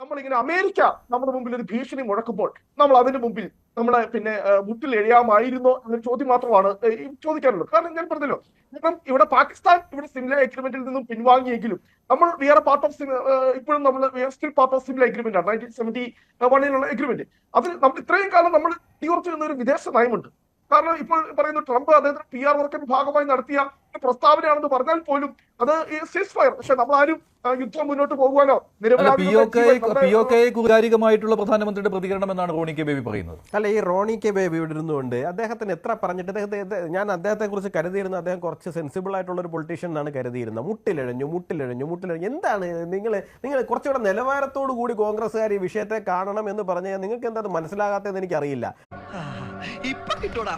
നമ്മളിങ്ങനെ അമേരിക്ക നമ്മുടെ മുമ്പിൽ ഒരു ഭീഷണി മുഴക്കുമ്പോൾ നമ്മൾ അതിന് മുമ്പിൽ നമ്മളെ പിന്നെ മുട്ടിൽ എഴുതാമായിരുന്നോ എന്നൊരു ചോദ്യം മാത്രമാണ് ചോദിക്കാറുള്ളത് കാരണം ഞാൻ പറഞ്ഞല്ലോ കാരണം ഇവിടെ പാകിസ്ഥാൻ ഇവിടെ സിമിലർ എഗ്രിമെന്റിൽ നിന്നും പിൻവാങ്ങിയെങ്കിലും നമ്മൾ വേറെ പാർട്ട് ഓഫ് ഇപ്പോഴും നമ്മൾ still part of similar agreement ആണ്. നയന്റീൻ സെവന്റി വണ്ണിലുള്ള എഗ്രിമെന്റ് അതിൽ നമ്മൾ ഇത്രയും കാലം നമ്മൾ തീർച്ചയായിരുന്ന ഒരു വിദേശ നയമുണ്ട്. കാരണം ഇപ്പോൾ പറയുന്നു ട്രംപ് അദ്ദേഹത്തിന് പി ആർ വർക്കിന്റെ ഭാഗമായി നടത്തിയ പ്രസ്താവനയാണെന്ന് പറഞ്ഞാൽ പോലും അത് ഈ സീസ് ഫയർ പക്ഷെ നമ്മൾ ആരും യുദ്ധം മുന്നോട്ട് പോകുവാനോ? നിരവധിമായിട്ടുള്ള പ്രധാനമന്ത്രിയുടെ പ്രതികരണം എന്നാണ് റോണി കെ ബേബി പറയുന്നത്. അല്ല ഈ റോണി കെ ബേബി ഇവിടെ ഇരുന്നുകൊണ്ട് അദ്ദേഹത്തിന് എത്ര പറഞ്ഞിട്ട് അദ്ദേഹത്തെ ഞാൻ അദ്ദേഹത്തെ കുറിച്ച് കരുതിയിരുന്ന അദ്ദേഹം കുറച്ച് സെൻസിബിൾ ആയിട്ടുള്ള ഒരു പൊളിറ്റീഷ്യൻ എന്നാണ് കരുതിയിരുന്നത്. മുട്ടിലിഴഞ്ഞു മുട്ടിലിഴഞ്ഞു മുട്ടിലിഴഞ്ഞു. എന്താണ് നിങ്ങൾ നിങ്ങൾ കുറച്ചുകൂടെ നിലവാരത്തോടു കൂടി കോൺഗ്രസ്സുകാർ ഈ വിഷയത്തെ കാണണം എന്ന് പറഞ്ഞാൽ നിങ്ങൾക്ക് എന്താ അത് മനസ്സിലാകാത്തതെന്ന് എനിക്കറിയില്ല. ഇപ്പൊ കിട്ടൂടാ.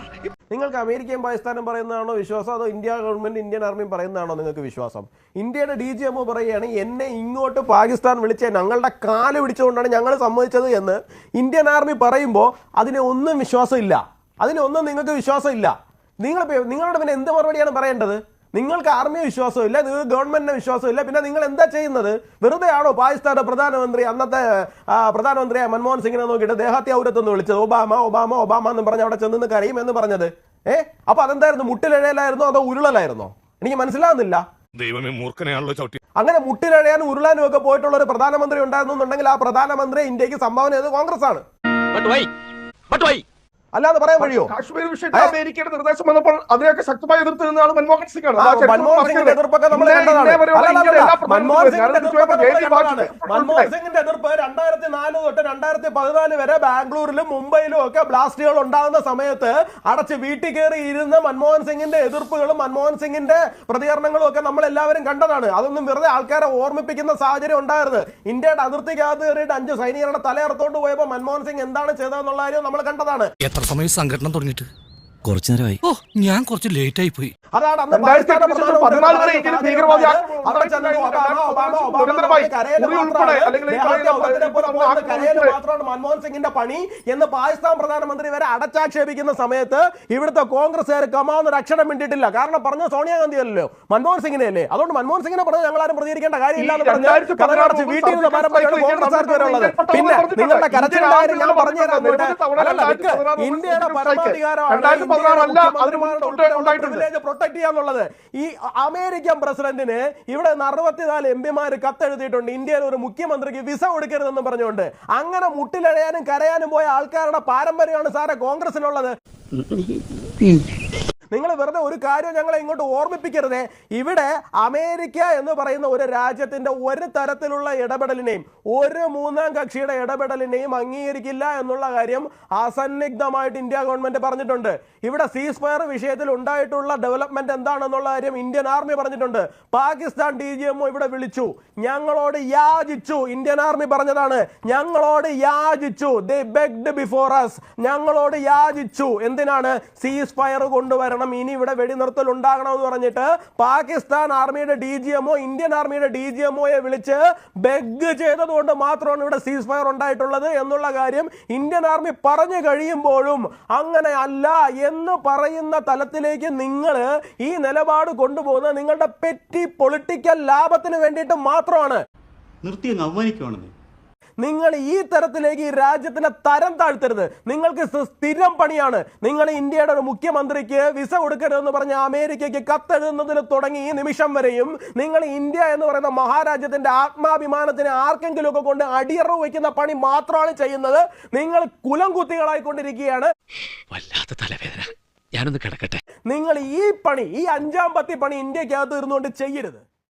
നിങ്ങൾക്ക് അമേരിക്കയും പാകിസ്ഥാനും പറയുന്നതാണോ വിശ്വാസം? അതോ ഇന്ത്യ ഗവൺമെന്റ് ഇന്ത്യൻ ആർമിയും പറയുന്നതാണോ നിങ്ങൾക്ക് വിശ്വാസം? ഇന്ത്യയുടെ ഡി ജി എംഒ പറയുകയാണ് എന്നെ ഇങ്ങോട്ട് പാകിസ്ഥാൻ വിളിച്ച ഞങ്ങളുടെ കാൽ പിടിച്ചുകൊണ്ടാണ് ഞങ്ങൾ സമ്മതിച്ചത് എന്ന് ഇന്ത്യൻ ആർമി പറയുമ്പോൾ അതിന് ഒന്നും വിശ്വാസമില്ല. ഒന്നും നിങ്ങൾക്ക് വിശ്വാസമില്ല. നിങ്ങൾ നിങ്ങളുടെ പിന്നെ എന്ത് മറുപടിയാണ് പറയേണ്ടത്? നിങ്ങൾക്ക് ആർമിയെ വിശ്വാസമില്ല നിങ്ങൾക്ക് ഗവൺമെന്റിനെ വിശ്വാസമില്ല പിന്നെ നിങ്ങൾ എന്താ ചെയ്യുന്നത്? വെറുതെ ആണോ പാകിസ്ഥാന്റെ പ്രധാനമന്ത്രി അന്നത്തെ പ്രധാനമന്ത്രിയായ മൻമോഹൻ സിംഗിനെ നോക്കിയിട്ട് ദേഹാത്യാപുരത്ത് നിന്ന് വിളിച്ചത്? ഒബാമ ഒബാമ ഒബാമ എന്ന് പറഞ്ഞ് അവിടെ ചെന്ന് കരയും എന്ന് പറഞ്ഞത്. ഏ? അപ്പൊ അതെന്തായിരുന്നു? മുട്ടിലഴയലായിരുന്നോ അതോ ഉരുളലായിരുന്നോ? എനിക്ക് മനസ്സിലാകുന്നില്ല ദൈവമേ മൂർഖനെയാണല്ലോ ചവിട്ടി അങ്ങനെ മുട്ടിലഴയാനും ഉരുളാനും ഒക്കെ പോയിട്ടുള്ള ഒരു പ്രധാനമന്ത്രി ഉണ്ടായിരുന്നു എന്നുണ്ടെങ്കിൽ ആ പ്രധാനമന്ത്രി ഇന്ത്യയ്ക്ക് സംഭാവന ചെയ്തത് കോൺഗ്രസ് ആണ് അല്ലാതെ പറയാൻ കഴിയോ കാശ്മീർ വിഷയത്തിൽ അമേരിക്കയുടെ നിർദ്ദേശം വന്നപ്പോൾ അതിനെയൊക്കെ ശക്തമായി എതിർത്ത് നിന്നാണ് മൻമോഹൻ സിംഗ് ആണ് മൻമോഹൻ സിംഗിന്റെ എതിർപ്പൊക്കെ നമ്മൾ മൻമോഹൻ സിംഗിന്റെ എതിർപ്പ് രണ്ടായിരത്തി നാല് തൊട്ട് രണ്ടായിരത്തി പതിനാല് വരെ ബാംഗ്ലൂരിലും മുംബൈയിലും ഒക്കെ ബ്ലാസ്റ്റുകൾ ഉണ്ടാകുന്ന സമയത്ത് അടച്ച് വീട്ടിൽ കയറി ഇരുന്ന മൻമോഹൻ സിംഗിന്റെ എതിർപ്പുകളും മൻമോഹൻ സിംഗിന്റെ പ്രതികരണങ്ങളും ഒക്കെ നമ്മൾ എല്ലാവരും കണ്ടതാണ്. അതൊന്നും വെറുതെ ആൾക്കാരെ ഓർമ്മിപ്പിക്കുന്ന സാഹചര്യം ഉണ്ടായിരുന്നു ഇന്ത്യയുടെ അതിർത്തിക്കകത്ത് കയറിയിട്ട് അഞ്ച് സൈനികരുടെ തലയർത്തോണ്ട് പോയപ്പോൾ മൻമോഹൻ സിംഗ് എന്താണ് ചെയ്തതെന്നുള്ള കാര്യം നമ്മൾ കണ്ടതാണ്. എത്ര സമയം സംഘടന തുടങ്ങിയിട്ട്. കുറച്ചു നേരമായി. ഓ ഞാൻ കുറച്ച് ലേറ്റ് ആയി പോയി. അതാണ് അന്ന് മൻമോഹൻ സിംഗിന്റെ പണി എന്ന് പാകിസ്ഥാൻ പ്രധാനമന്ത്രി വരെ അടച്ചാക്ഷേപിക്കുന്ന സമയത്ത് ഇവിടുത്തെ കോൺഗ്രസ്സുകാർ കമാവുന്ന രക്ഷണം അക്ഷരം മിണ്ടിയിട്ടില്ല. കാരണം പറഞ്ഞ സോണിയാഗാന്ധി അല്ലല്ലോ. മൻമോഹൻ സിംഗിനെ അല്ലേ അതുകൊണ്ട് മൻമോഹൻ സിംഗിനെ പറഞ്ഞ് ഞങ്ങൾ ആരും പ്രതികരിക്കേണ്ട കാര്യമില്ല എന്ന് പറഞ്ഞ് രണ്ടായിരത്തി പതിനാറ് കഥകടച്ച് വീട്ടിൽ നിന്ന് പാരമ്പര്യമാണ് കോൺഗ്രസ്സുകാർക്ക് വരെ ഉള്ളത്. പിന്നെ നിങ്ങളുടെ കരച്ചിലുണ്ടായാലും ഞാൻ പറഞ്ഞു തരാം. ഇന്ത്യയുടെ പരമാധികാരം ഉണ്ടായിട്ടുണ്ട്. പ്രൊട്ടക്ട് ചെയ്യാന്നുള്ളത് ഈ അമേരിക്കൻ പ്രസിഡന്റിന് ഇവിടെ നിന്ന് അറുപത്തിനാല് എം പിമാർ കത്തെഴുതിയിട്ടുണ്ട്. ഇന്ത്യയിൽ ഒരു മുഖ്യമന്ത്രിക്ക് വിസ കൊടുക്കരുതെന്ന് പറഞ്ഞുകൊണ്ട്. അങ്ങനെ മുട്ടിലഴയാനും കരയാനും പോയ ആൾക്കാരുടെ പാരമ്പര്യമാണ് സാറെ കോൺഗ്രസിനുള്ളത് നിങ്ങൾ വെറുതെ ഒരു കാര്യം ഞങ്ങളെ ഇങ്ങോട്ട് ഓർമ്മിപ്പിക്കരുതേ. ഇവിടെ അമേരിക്ക എന്ന് പറയുന്ന ഒരു രാജ്യത്തിന്റെ ഒരു തരത്തിലുള്ള ഇടപെടലിനെയും ഒരു മൂന്നാം കക്ഷിയുടെ ഇടപെടലിനെയും അംഗീകരിക്കില്ല എന്നുള്ള കാര്യം അസന്നിഗ്ധമായിട്ട് ഇന്ത്യ ഗവൺമെന്റ് പറഞ്ഞിട്ടുണ്ട്. ഇവിടെ സീസ് ഫയർ വിഷയത്തിൽ ഉണ്ടായിട്ടുള്ള ഡെവലപ്മെന്റ് എന്താണെന്നുള്ള കാര്യം ഇന്ത്യൻ ആർമി പറഞ്ഞിട്ടുണ്ട്. പാകിസ്ഥാൻ ഡി ജി എംഒ ഇവിടെ വിളിച്ചു. ഞങ്ങളോട് യാചിച്ചു. ഇന്ത്യൻ ആർമി പറഞ്ഞതാണ് ഞങ്ങളോട് യാചിച്ചു. ദേ ബെഗ്ഡ് ബിഫോർ അസ് ഞങ്ങളോട് യാചിച്ചു. എന്തിനാണ്? സീസ് ഫയർ കൊണ്ടുവരണം. ഇനി ഇവിടെ വെടിനിർത്തൽ ഉണ്ടാകണമെന്ന് പറഞ്ഞിട്ട് പാകിസ്ഥാൻ ആർമിയുടെ ഡി ജി എംഒ ഇന്ത്യൻ ആർമിയുടെ ഡി ജി എംഒയെ വിളിച്ച് ബെഗ് ചെയ്തതുകൊണ്ട് മാത്രമാണ് ഇവിടെ സീസ് ഫയർ ഉണ്ടായിട്ടുള്ളത് എന്നുള്ള കാര്യം ഇന്ത്യൻ ആർമി പറഞ്ഞു കഴിയുമ്പോഴും അങ്ങനെ അല്ല എന്ന് പറയുന്ന തലത്തിലേക്ക് നിങ്ങൾ ഈ നിലപാട് കൊണ്ടുപോകുന്നത് നിങ്ങളുടെ പെറ്റി പൊളിറ്റിക്കൽ ലാഭത്തിന് വേണ്ടിയിട്ട് മാത്രമാണ്. നിർത്തി അങ്ങ് നിങ്ങൾ ഈ തരത്തിലേക്ക് ഈ രാജ്യത്തിനെ തരം താഴ്ത്തരുത്. നിങ്ങൾക്ക് സ്ഥിരം പണിയാണ്. നിങ്ങൾ ഇന്ത്യയുടെ ഒരു മുഖ്യമന്ത്രിക്ക് വിസ കൊടുക്കരുതെന്ന് പറഞ്ഞ അമേരിക്കയ്ക്ക് കത്തെഴുതുന്നതിന് തുടങ്ങി ഈ നിമിഷം വരെയും നിങ്ങൾ ഇന്ത്യ എന്ന് പറയുന്ന മഹാരാജ്യത്തിന്റെ ആത്മാഭിമാനത്തിന് ആർക്കെങ്കിലും ഒക്കെ കൊണ്ട് അടിയറവ് വയ്ക്കുന്ന പണി മാത്രമാണ് ചെയ്യുന്നത്. നിങ്ങൾ കുലം കുത്തികളായിക്കൊണ്ടിരിക്കുകയാണ്. വല്ലാത്ത തലവേദന. ഞാനൊന്ന് കിടക്കട്ടെ. നിങ്ങൾ ഈ പണി ഈ അഞ്ചാം പത്തി പണി ഇന്ത്യക്കകത്ത് ഇരുന്നുകൊണ്ട് ചെയ്യരുത്.